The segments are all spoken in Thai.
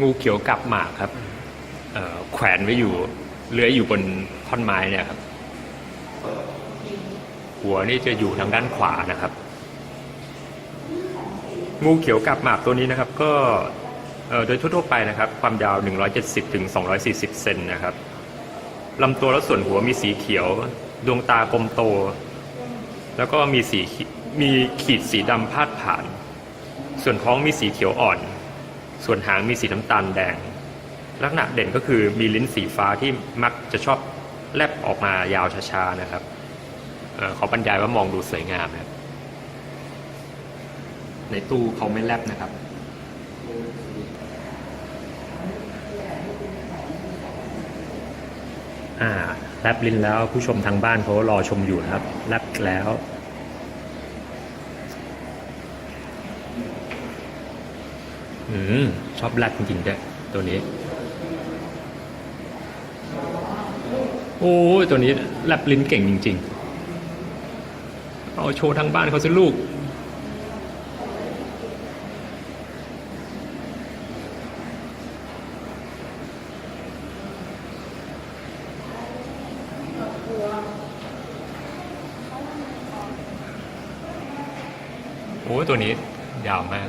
งูเขียวกับหมากครับเอ่อแขวนไว้อยู่เลื้อยอยู่บนท่อนไม้เนี่ยครับ หัวนี่จะอยู่ทางด้านขวานะครับ งูเขียวกับหมากตัวนี้นะครับ ก็เอ่อโดยทั่วๆไปนะครับ ความยาว 170ถึง240 เซนนะครับลำตัวและส่วนหัวมีสีเขียว ดวงตากลมโต แล้วก็มีสีขีมีขีดสีดำพาดผ่าน ส่วนท้องมีสีเขียวอ่อน ส่วนหางมีสีน้ำตาลแดง ลักษณะเด่นก็คือมีลิ้นสีฟ้าที่มักจะชอบแลบออกมายาวช้าๆนะครับเอขาบรรยายว่ามองดูสวยงามนะครับในตู้เขาไม่แลบนะครับอ่าแลบลิ้นแล้วผู้ชมทางบ้านเขารอชมอยู่นะครับแลบแล้ว อืม ชอบแลบจริงๆด้วยตัวนี้ โอ้ยตัวนี้แลบลิ้นเก่งจริง ๆ เอาโชว์ทางบ้านเขาสิลูก โอ้ยตัวนี้ยาวมาก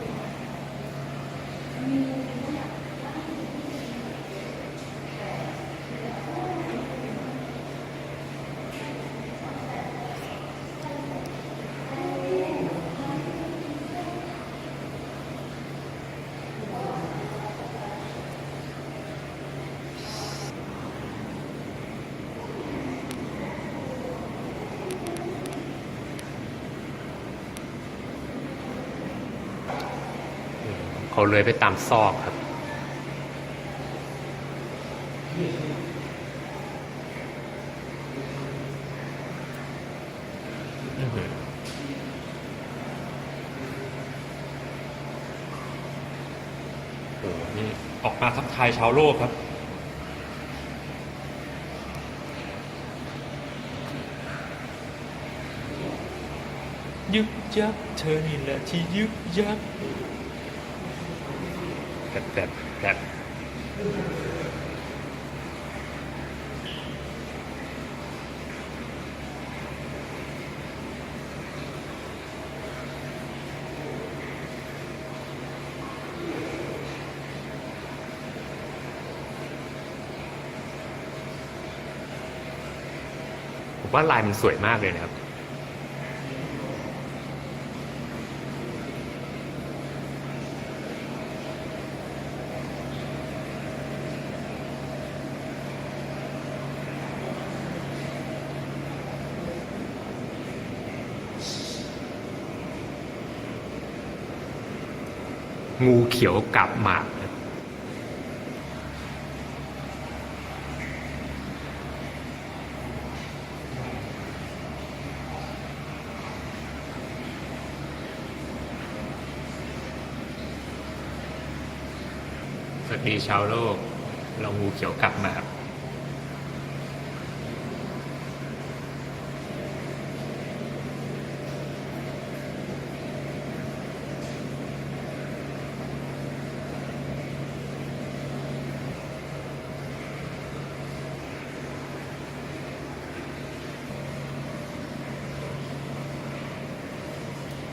เขาเลยไปตามซอกครับ โอ้โหนี่ออกมาทักทายชาวโลกครับยึกยักเธอนี่แหละที่ยึกยัก แบบแบบแบบผมว่าลายมันสวยมากเลยนะครับ งูเขียวกับหมากสตรีชาวโลกเรางูเขียวกับหมาก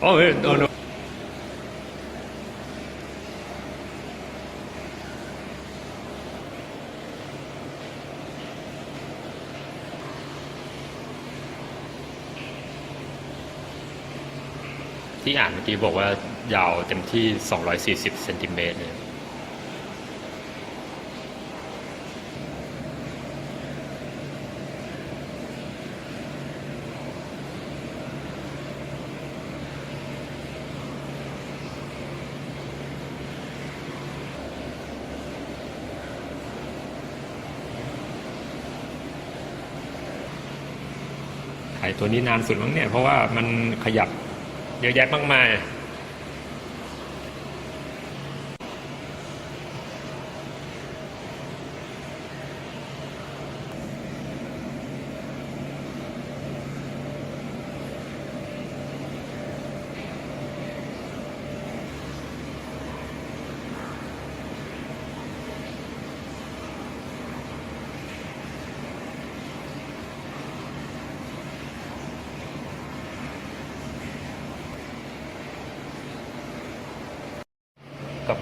โอ้ยโดนที่อ่านเมื่อกี้บอกว่ายาวเต็มที่ 240 เซนติเมตรเนี่ย ตัวนี้นานสุดมั้งเนี่ย เพราะว่ามันขยับเยอะแยะมากมาย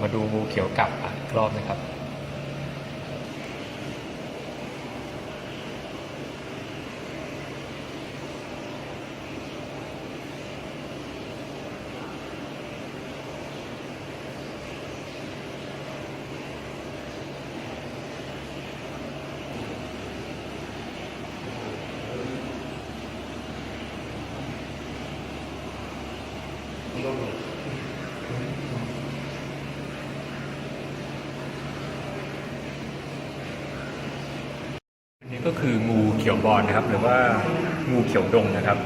มาดูงูเขียวกลับอีกรอบนะครับ ก็คืองูเขียวบอลนะครับ หรือว่างูเขียวดงนะครับ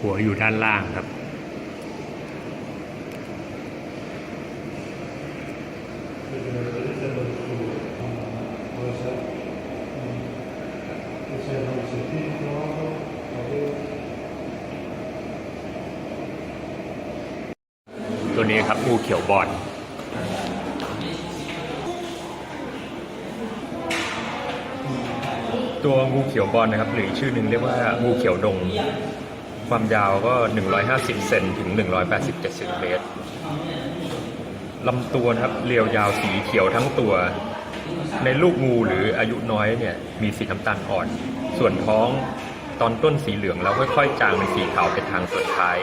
หัวอยู่ด้านล่างครับ งูเขียวบอลตัวงูเขียวบอลนะครับ หรือชื่อหนึ่งเรียกว่างูเขียวดง ความยาวก็ 150 เซนถึง 187เซนติเมตรลำตัวนะครับเรียวยาวสีเขียวทั้งตัว ในลูกงูหรืออายุน้อยเนี่ยมีสีน้ำตาลอ่อน ส่วนท้องตอนต้นสีเหลืองแล้วค่อยๆ จางเป็นสีขาวเป็นทางสุดท้าย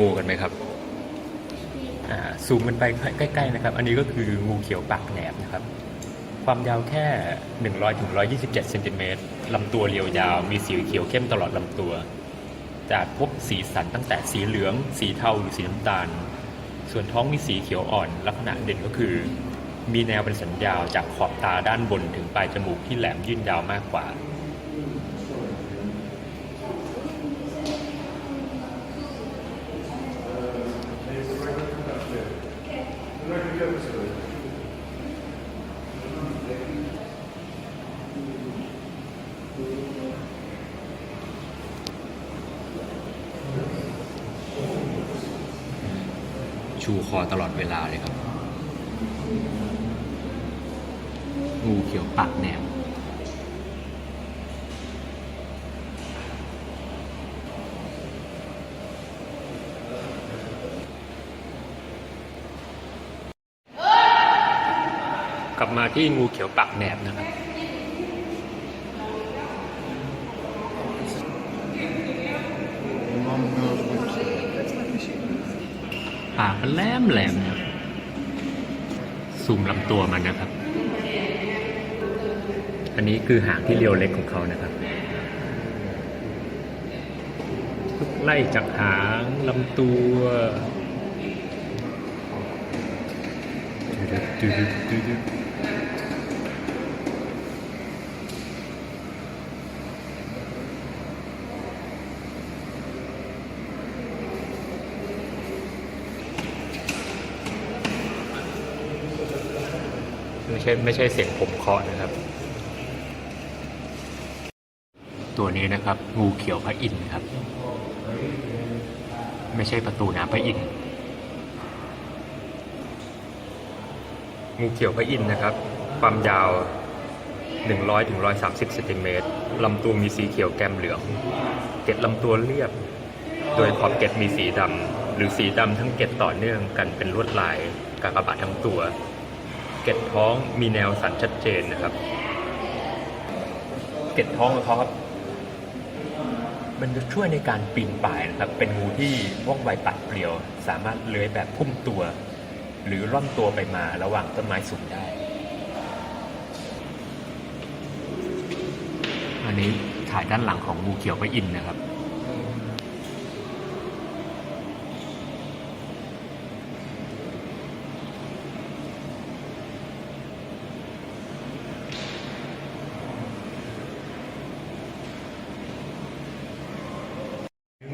งูกันไหมครับซูมมันไปใกล้ๆนะครับ อันนี้ก็คืองูเขียวปากแหนบนะครับ ความยาวแค่ 100ถึง127เซนติเมตรลำตัวเรียวยาว มีสีเขียวเข้มตลอดลำตัว จากพบสีสันตั้งแต่สีเหลือง สีเทาหรือสีน้ำตาล ส่วนท้องมีสีเขียวอ่อน ลักษณะเด่นก็คือ มีแนวเป็นสัญญาวจากขอบตาด้านบนถึงปลายจมูกที่แหลมยื่นยาวมากกว่า ชูคอตลอด เวลาเลยครับงูเขียวปากแหนวกลับมาที่งูเขียวปากแหนบนะครับ ปากมันแหลมแหลมนะครับซูมลำตัวมันนะครับ อันนี้คือหางที่เรียวเล็กของเขานะครับไล่จากหางลำตัว ไม่ใช่ไม่ใช่เสียงผมเคาะนะครับ ตัวนี้นะครับ งูเขียวพระอินทร์ครับ ไม่ใช่ประตูน้ำพระอินทร์งูเขียวพระอินทร์นะครับ ความยาว 100ถึงเซนติเมตรลำตัวมีสีเขียวแกมเหลือง เกล็ดลำตัวเรียบ โดยขอบเกล็ดมีสีดำหรือสีดำทั้งเกล็ดต่อเนื่องกันเป็นลวดลายกากบาททั้งตัว เกล็ดท้องมีแนวสันชัดเจนนะครับ เกล็ดท้องของเขาครับ มันจะช่วยในการปีนป่ายนะครับ เป็นงูที่ว่องไวปัดเปลี่ยว สามารถเลื้อยแบบพุ่มตัว หรือร่อนตัวไปมาระหว่างต้นไม้สูงได้ อันนี้ถ่ายด้านหลังของงูเขียวพระอินทร์นะครับ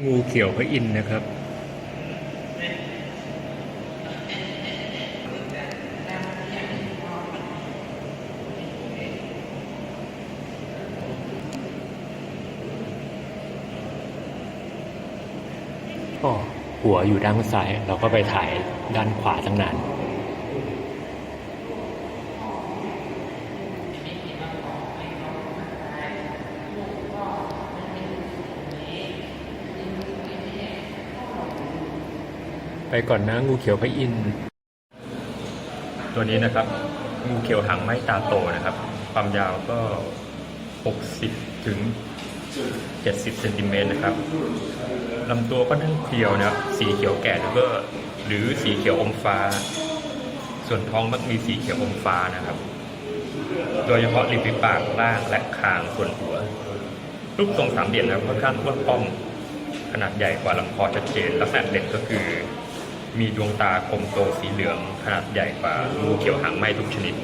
งูเขียวพระอินทร์นะครับ หัวอยู่ด้านซ้าย เราก็ไปถ่ายด้านขวาตั้งนาน ก่อนนะงูเขียวพระอินทร์ตัวนี้นะครับ งูเขียวหางไม้ตาโตนะครับ ความยาวก็ 60 ถึง 70เซนติเมตรนะครับลำตัวก็นั่งเพียวนะครับสีเขียวแก่แล้วก็หรือสีเขียวอมฟ้า ส่วนท้องมักมีสีเขียวอมฟ้านะครับ โดยเฉพาะริมฝีปากล่างและคางส่วนหัว รูปทรงสามเหลี่ยมนะครับค่อนข้างอ้วนป้อมขนาดใหญ่กว่าลำคอชัดเจนลักษณะเด่นก็คือ มีดวงตากลมโตสีเหลืองขนาดใหญ่กว่างูเขียวหางไหมทุกชนิด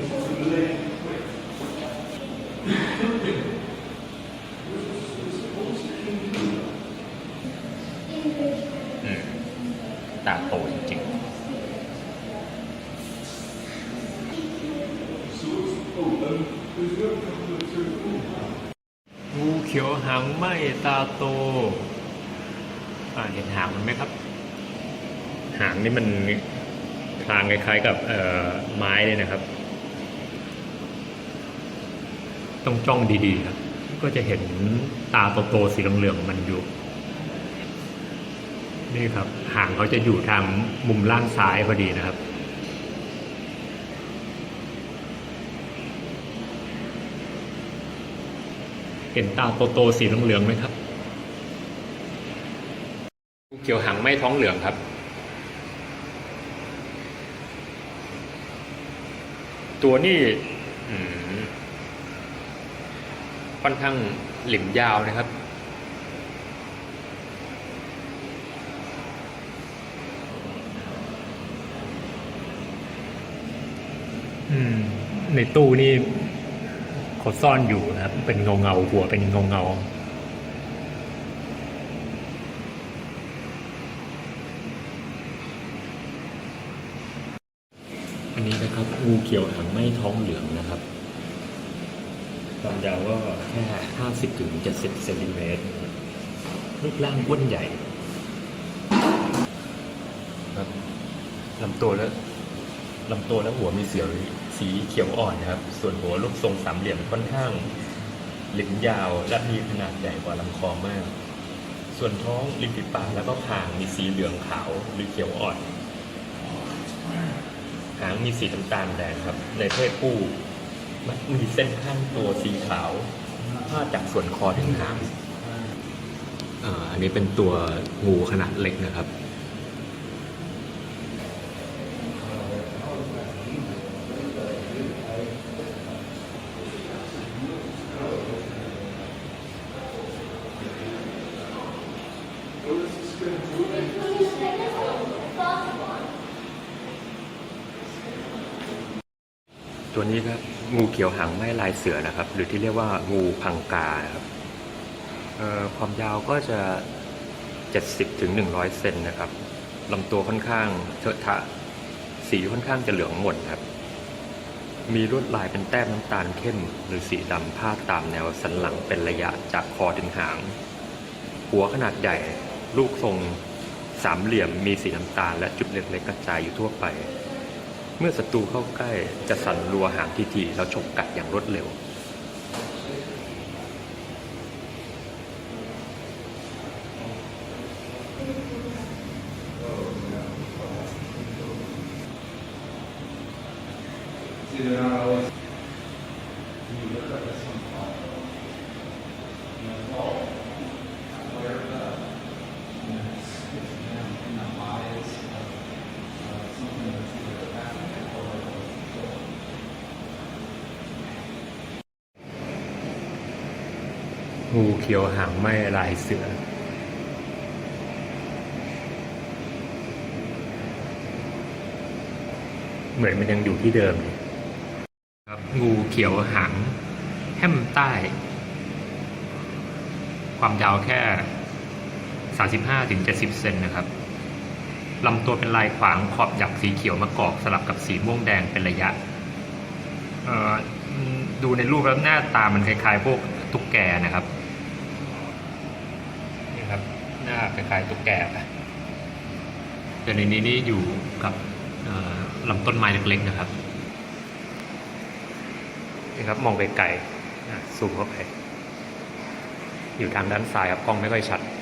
ตาโตจริงๆงูเขียวหางไหมตาโตอ่าเห็นหางมันไหมครับ หางนี่มันทางคล้ายๆกับเออไม้เลยนะครับ ต้องจ้องดีๆครับก็จะเห็นตาโตๆสีเหลืองๆมันอยู่ นี่ครับหางเขาจะอยู่ทางมุมล่างซ้ายพอดีนะครับเห็นตาโตๆสีเหลืองๆไหมครับเขียวหางไม้ท้องเหลืองครับ ตัวนี้อืมค่อนข้างหลิมยาวนะครับ ในตู้นี่เขาซ่อนอยู่นะครับ เป็นเงาเงาหัวเป็นเงาเงา อันนี้นะครับงูเขียวหางไหม้ท้องเหลืองนะครับความยาวก็แค่ห้าสิบถึงเจ็ดสิบเซนติเมตรรูปร่างอ้วนใหญ่ครับลำตัวและลำตัวและหัวมีเสียวสีเขียวอ่อนนะครับ ส่วนหัวรูปทรงสามเหลี่ยมค่อนข้างหลิมยาวและมีขนาดใหญ่กว่าลำคอมาก ส่วนท้องริมฝีปากแล้วก็คางมีสีเหลืองขาวหรือเขียวอ่อน หางมีสีน้ำตาลแดงครับ ในเพศผู้มักมีเส้นข้างตัวสีขาวพาดจากส่วนคอถึงหางอ่าอันนี้เป็นตัวงูขนาดเล็กนะครับ ตัวนี้ครับงูเขียวหางไม้ลายเสือนะครับ หรือที่เรียกว่างูพังกาครับความยาวก็จะ 70ถึง100 เซนนะครับลำตัวค่อนข้างเถอะทะสีค่อนข้างจะเหลืองหม่นครับ มีลวดลายเป็นแต้มน้ำตาลเข้ม หรือสีดำพาดตามแนวสันหลังเป็นระยะจากคอถึงหาง หัวขนาดใหญ่ลูกทรงสามเหลี่ยมมีสีน้ำตาลและจุดเล็กๆกระจายอยู่ทั่วไป มื่อศัตรูเข้าใกล้จะสั่นรัวหางทีๆแล้วฉกกัดอย่างรวดเร็ว งูเขียวหางไหม้ลายเสือ เหมือนมันยังอยู่ที่เดิมเลยครับงูเขียวหางแห้มใต้ ความยาวแค่ 35-70 เซนนะครับลำตัวเป็นลายขวางขอบหยักสีเขียวมะกอกสลับกับสีม่วงแดงเป็นระยะ ดูในรูปแล้วหน้าตามันคล้ายๆพวกตุ๊กแกนะครับนี่ครับ หน้าคล้ายๆตุ๊กแกอะแต่ในนี้นี่อยู่กับเอ่อลำต้นไม้เล็กๆนะครับนี่ครับมองไกลๆอะซูมเข้าไป อยู่ทางด้านซ้ายครับกล้องไม่ค่อยชัด